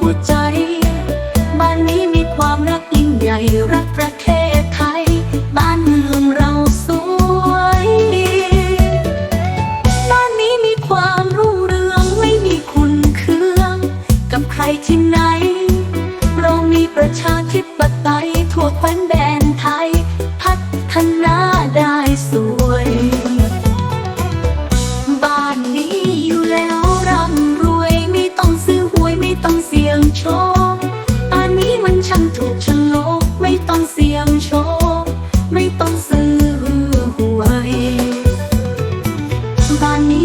หัวใจ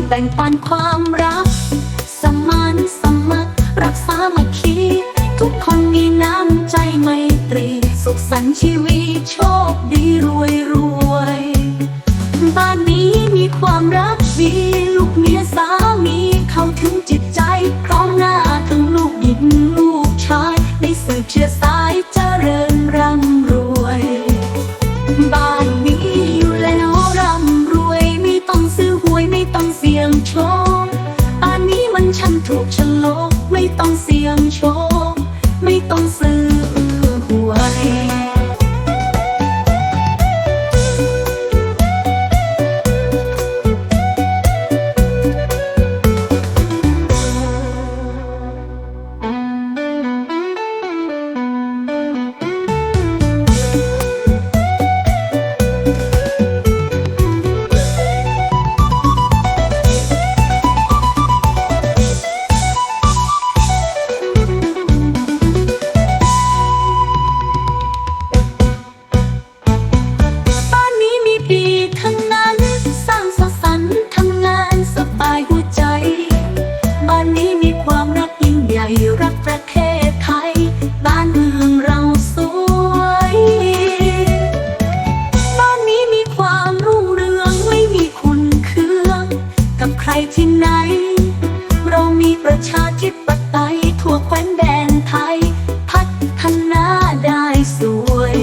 แบ่งปันความรัก สมานสมัครรักษามาคี ทุกคนมีน้ำใจไมตรี สุขสันต์ชีวิตโชคดีรวยรวย บ้านนี้มีความรักดี ถูกโฉลกไม่ต้อง เรามีประชาธิปไตยทั่วแคว้นแดนไทย พัฒนาได้สวย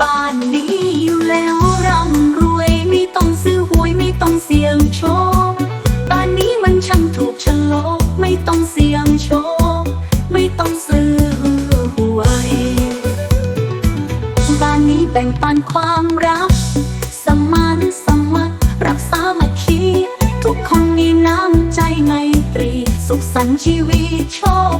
บ้านนี้อยู่แล้วร่ำรวยไม่ต้องซื้อหวยไม่ต้องเสี่ยงโชค บ้านนี้มันช่างถูกฉลกไม่ต้องเสี่ยงโชค ไม่ต้องซื้อหวย บ้านนี้แบ่งปันความรัก สมานส ฝันชีวิตโชค